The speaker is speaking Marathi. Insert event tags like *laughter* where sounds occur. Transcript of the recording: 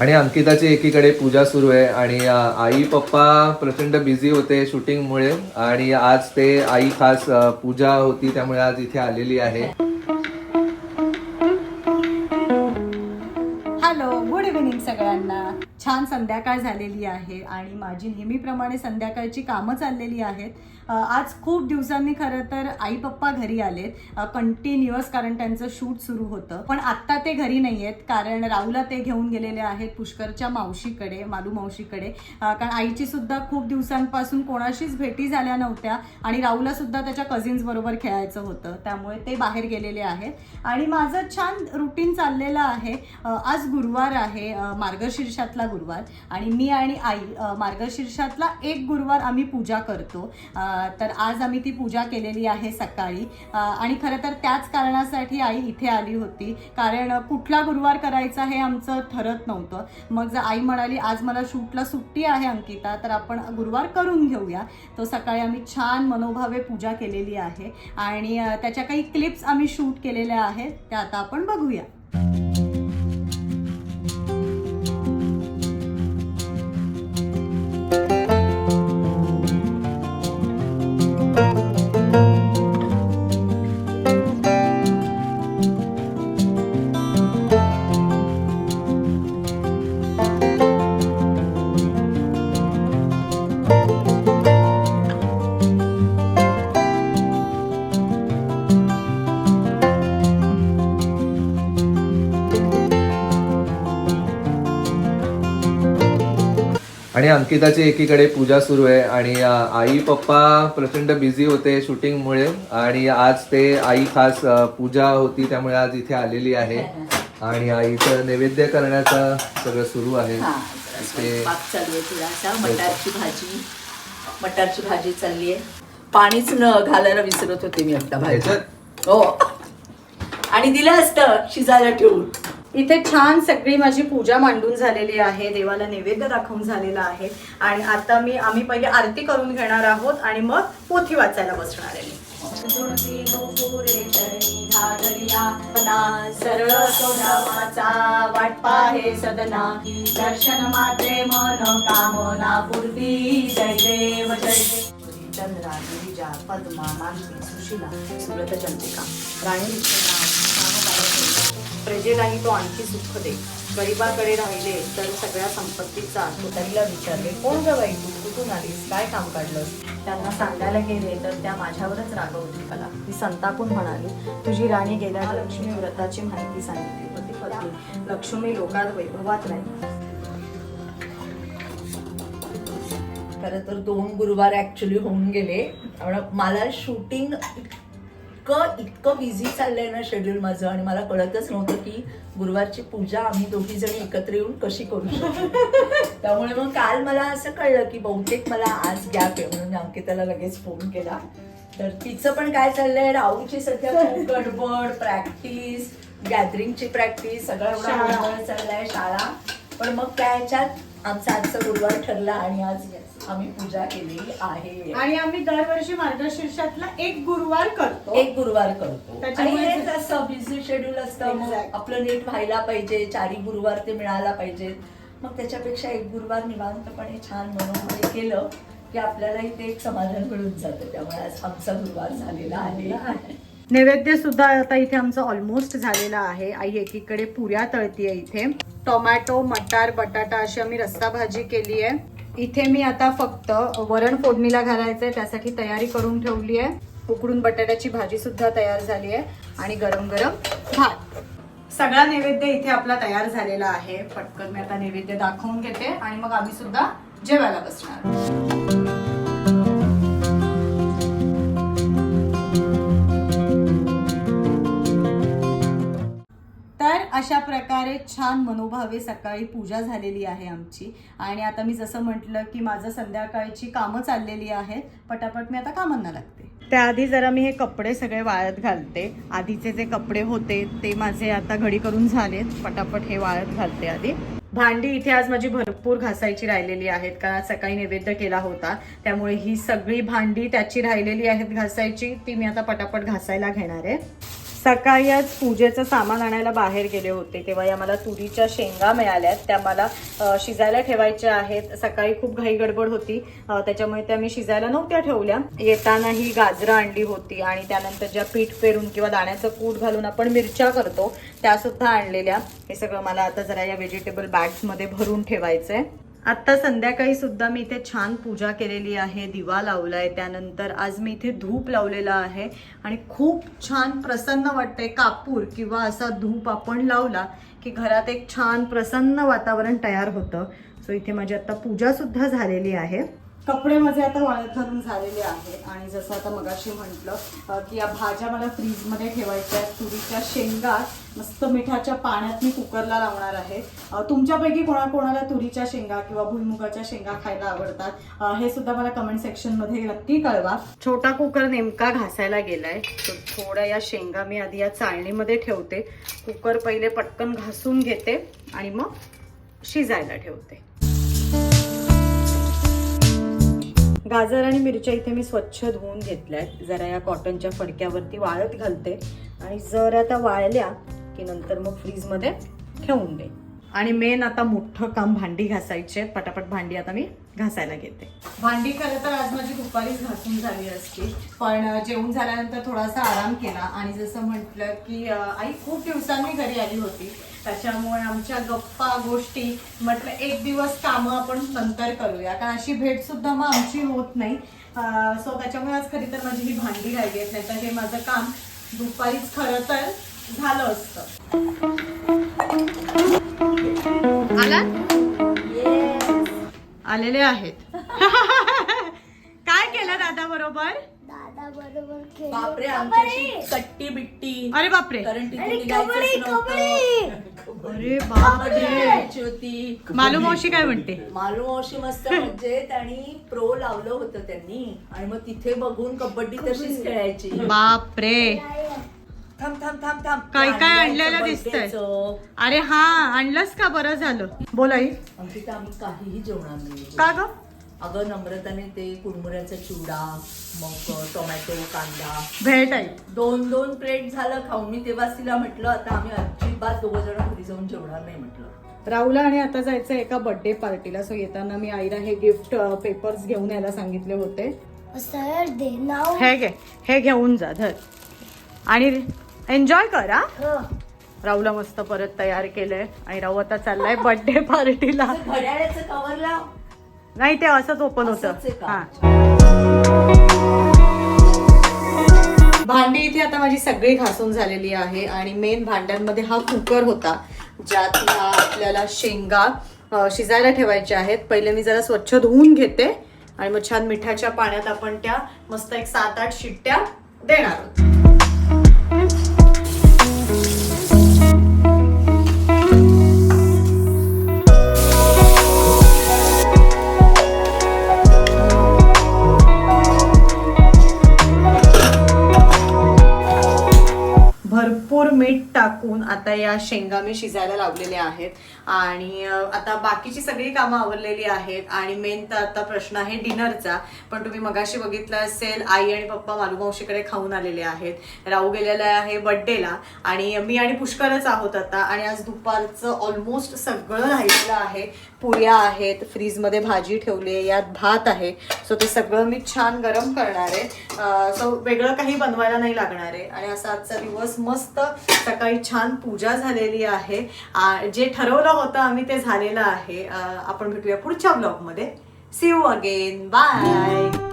आणि अंकिताची एकीकडे पूजा सुरू आहे आणि आई पप्पा प्रचंड बिझी होते शूटिंगमुळे आणि आज ते आई खास पूजा होती त्यामुळे आज इथे आलेली आहे. संध्याकाळ झालेली आहे आणि माझी नेहमीप्रमाणे संध्याकाळची कामं चाललेली आहेत. आज खूप दिवसांनी खरं तर आई पप्पा घरी आलेत. कंटिन्युअस कारण त्यांचं शूट सुरू होतं. पण आत्ता ते घरी नाही आहेत कारण राहूला ते घेऊन गेलेले आहेत पुष्करच्या मावशीकडे मालू मावशीकडे. कारण आईची सुद्धा खूप दिवसांपासून कोणाशीच भेटी झाल्या नव्हत्या आणि राहूला सुद्धा त्याच्या कझिन्स बरोबर खेळायचं होतं. त्यामुळे ते बाहेर गेलेले आहेत. आणि माझं छान रुटीन चाललेलं आहे. आज गुरुवार आहे. मार्गशीर्षातला गुरुवार. आणि मी आणि आई मार्गशीर्षातला एक गुरुवार आम्ही पूजा करतो. तर आज आम्ही ती पूजा केलेली आहे सकाळी. आणि खरं तर त्याच कारणासाठी आई इथे आली होती. कारण कुठला गुरुवार करायचा हे आमचं ठरत नव्हतं. मग जर आई म्हणाली आज मला शूटला सुट्टी आहे अंकिता तर आपण गुरुवार करून घेऊया. तो सकाळी आम्ही छान मनोभावे पूजा केलेली आहे. आणि त्याच्या काही क्लिप्स आम्ही शूट केलेल्या आहेत त्या आता आपण बघूया. आणि अंकिताची एकीकडे पूजा सुरू आहे आणि आई पप्पा प्रचंड बिझी होते शूटिंगमुळे आणि आज ते आई खास पूजा होती त्यामुळे आज इथे आलेली आहे. आणि आईचं नैवेद्य करण्याचं सगळं सुरू आहे. हा, थोडासा मटारची भाजी मटारची भाजी चालली आहे. पाणीच न घालायला विसरत होते मी आता भाजी? हो. आणि दिलं असतं शिजायला ठेवून. इथे छान सगळी माझी पूजा मांडून झालेली आहे देवाला नैवेद्य दाखवून झालेला आहे. आणि आता मी आम्ही पहिले आरती करून घेणार आहोत आणि मग पोथी वाचायला बसणार आहे सरळ सोनामाचा वाटपा हे सदना दर्शन मात्रे मन कामना पूर्वी जय देव जय देव. चंद्रा गिरिजा पद्मा मानसी सुशिला सुरत चंद्रिका. राणी प्रजेलाही तो आणखी सुख दे. गरीबाकडे राहिले तर सगळ्या संपत्तीचा तुतारीला विचारले कोण गवाई तू? कुठून आलीस? काय काम काढलंस? त्यांना सांगायला गेले तर त्या माझ्यावरच रागवली मला ती संतापून म्हणाली तुझी राणी गेल्या लक्ष्मी व्रताची माहिती सांगितली होती पत्नी. लक्ष्मी लोकात वैभवात राहिली. खरं तर दोन गुरुवार ऍक्च्युली होऊन गेले. मला शूटिंग इतकं इतकं बिझी चाललंय ना शेड्यूल माझं आणि मला कळतच नव्हतं की गुरुवारची पूजा आम्ही दोघी जणी एकत्र येऊन कशी करू शकतो. *laughs* त्यामुळे मग काल मला असं कळलं की बहुतेक मला आज गॅप आहे म्हणून मी अंकिताला लगेच फोन केला. तर तिचं पण काय चाललंय? राहूची सध्या खूप *laughs* गडबड प्रॅक्टिस गॅदरिंगची प्रॅक्टिस सगळं एवढा. गोंधळ चाललाय शाळा. पण मग त्या ह्याच्यात आमचा आजचा गुरुवार ठरला आणि आज आम्ही पूजा केलेली आहे. आणि आम्ही दरवर्षी मार्गशीर्षातला एक गुरुवार करतो. एक गुरुवार करतो. आणि त्याच्यामुळे हेच असतं बिझी शेड्यूल असतं. मग Exact. आपलं नीट व्हायला पाहिजे चारी गुरुवार ते मिळायला पाहिजेत मग त्याच्यापेक्षा एक गुरुवार निवांतपणे छान मनोमय केलं की आपल्यालाही ते एक समाधान मिळून जातं. त्यामुळे आज आमचा गुरुवार झालेला आहे. नैवेद्य सुद्धा आता इथे आमचं ऑलमोस्ट झालेलं आहे. आई एकीकडे पुऱ्या तळतीये इथे. टोमॅटो मटार बटाटा अशी आम्ही रस्सा भाजी केली आहे इथे मी आता फक्त वरण फोडणीला आहे त्यासाठी तयारी करून ठेवली आहे. उकडून बटाट्याची भाजी सुद्धा तयार झाली आहे आणि गरम गरम भात. सगळा नैवेद्य इथे आपला तयार झालेला आहे. पटकन मी आता नैवेद्य दाखवून घेते आणि मग आम्ही सुद्धा जेवायला बसणार. प्रकारे छान मनोभावे सकाळी पूजा झालेली आहे आमची. आणि आता मी जसं म्हटलं की माझं संध्याकाळची कामं चाललेली आहेत पटापट मी आता कामांना लागते. त्याआधी जरा मी हे कपडे सगळे वाळत घालते. आधीचे जे कपडे होते ते माझे आता घडी करून झालेत. पटापट हे वाळत घालते आधी. भांडी इथे आज माझी भरपूर घासायची राहिलेली आहेत कारण सकाळी नैवेद्य केला होता. त्यामुळे ही सगळी भांडी त्याची राहिलेली आहेत घासायची. ती मी आता पटापट घासायला घेणार आहे. सकाळीच पूजेचं सामान आणायला बाहेर गेले होते. तेव्हा या मला तुरीच्या शेंगा मिळाल्यात. त्या मला शिजायला ठेवायच्या आहेत. सकाळी खूप घाई गडबड होती. त्याच्यामुळे त्या मी शिजायला नव्हत्या ठेवल्या. येताना ही गाजरं आणली होती आणि त्यानंतर ज्या पीठ पेरून किंवा दाण्याचं कूट घालून आपण मिरच्या करतो त्या सुद्धा आणलेल्या. हे सगळं मला आता जरा या व्हेजिटेबल बॅग्समध्ये भरून ठेवायचंय. आत्ता संध्याकाळी सुद्धा मी इथे छान पूजा केलेली आहे दिवा लावलाय त्यानंतर आज मी इथे धूप लावलेला आहे आणि खूप छान प्रसन्न वाटतंय. कापूर किंवा असा धूप आपण लावला की घरात एक छान प्रसन्न वातावरण तयार होतं. सो इथे माझी आत्ता पूजासुद्धा झालेली आहे. कपडे माझे आता वाळत घालून झालेले आहे. आणि जसं आता मगाशी म्हटलं की या भाज्या मला फ्रीजमध्ये ठेवायच्या आहेत. तुरीच्या शेंगा मस्त मिठाच्या पाण्यात मी कुकरला लावणार आहे. तुमच्यापैकी कोणाकोणाला तुरीच्या शेंगा किंवा भुईमुगाच्या शेंगा खायला आवडतात हे सुद्धा मला कमेंट सेक्शनमध्ये नक्की कळवा. छोटा कुकर नेमका घासायला गेलाय. तर थोड्या या शेंगा मी आधी या चाळणीमध्ये ठेवते. कुकर पहिले पटकन घासून घेते आणि मग शिजायला ठेवते. गाजर आणि मिरच्या इथे मी स्वच्छ धुवून घेतल्या आहेत जरा या कॉटनच्या फडक्यावरती वाळत घालते. आणि जर आता वाळल्या की नंतर मग फ्रीजमध्ये ठेवून दे आणि मेन आता मोठं काम भांडी घासायचे. पटापट भांडी आता मी घासायला घेते. भांडी खरं तर आज माझी दुपारीच घासून झाली असती. पण जेवण झाल्यानंतर थोडासा आराम केला आणि जसं म्हटलं की आई खूप दिवसांनी घरी आली होती. त्याच्यामुळे आमच्या गप्पा गोष्टी म्हटलं एक दिवस कामं आपण नंतर करूया. कारण अशी भेट सुद्धा मग आमची होत नाही. सो त्याच्यामुळे आज खरी तर माझी ही भांडी राहिली आहेत. नाही तर हे माझं काम दुपारीच खरं तर झालं असतं. आला आलेले आहेत. *laughs* काय केलं दादा बरोबर? दादा बरोबर खेळलो. बापरे आमच्याशी कट्टी बिट्टी. अरे बापरे. कारण तिथे अरे निघायचंच कबड्डी नव्हतं. अरे कबड्डी बापरे. खेळायची होती. मालू मावशी काय म्हणते? मालू मावशी मस्त मजेत आणि प्रो लावलं होतं त्यांनी. आणि मग तिथे बघून कबड्डी तशीच खेळायची. बापरे. थांब थांब थांब थांब. काय काय आणलेलं दिसतंय? अरे हा आणलंस का बरं झालं? बोलाई तर आम्ही काहीही जेवणार नाही का ग? अगं नम्रताने ते कुरमुऱ्याचा चिवडा मग टोमॅटो कांदा. भेट आहे दोन दोन प्लेट झालं खाऊन. मी तेव्हाच तिला म्हटलं आता आम्ही अजिबात दोघं जण घरी जाऊन जेवणार नाही म्हटलं. राहुला आणि आता जायचं एका बर्थडे पार्टीला सो येताना मी आईला हे गिफ्ट पेपर्स घेऊन यायला सांगितले होते. सर दे नाव. हे घे हे घेऊन जा धर. आणि एन्जॉय करा हं. राहुला मस्त परत तयार केलंय. आणि राहू आता चाललाय बर्थडे पार्टीला असं घड्याळ्याचं कवर लाव. नाही ते असंच ओपन होतं. असंच आहे का? हा. भांडी इथे आता माझी सगळी घासून झालेली आहे आणि मेन भांड्यांमध्ये हा कुकर होता ज्यात ह्या आपल्याला शेंगा अ, शिजायला ठेवायच्या आहेत. पहिले मी जरा स्वच्छ धुवून घेते आणि मग छान मिठाच्या पाण्यात आपण त्या मस्त एक सात आठ शिट्ट्या देणार आहोत. मीठ टाकून आता या शेंगा मी शिजायला लावलेल्या आहेत. आणि आता बाकीची सगळी कामं आवरलेली आहेत. आणि मेन तर आता प्रश्न आहे डिनरचा. पण तुम्ही मगाशी बघितलं असेल आई आणि पप्पा मालूमावशीकडे खाऊन आलेले आहेत. राहू गेलेला आहे बड्डेला आणि मी आणि पुष्करच आहोत आता. आणि आज दुपारचं ऑलमोस्ट सगळं राहिलेलं आहे. पुऱ्या आहेत फ्रीजमध्ये भाजी ठेवली आहे यात भात आहे. सो ते सगळं मी छान गरम करणार आहे. सो वेगळं काही बनवायला नाही लागणार आहे. आणि असा आजचा दिवस मस्त सकाळी छान पूजा झालेली आहे. जे ठरवलं होतं आम्ही ते झालेलं आहे. आपण भेटूया पुढच्या ब्लॉगमध्ये सी यू अगेन बाय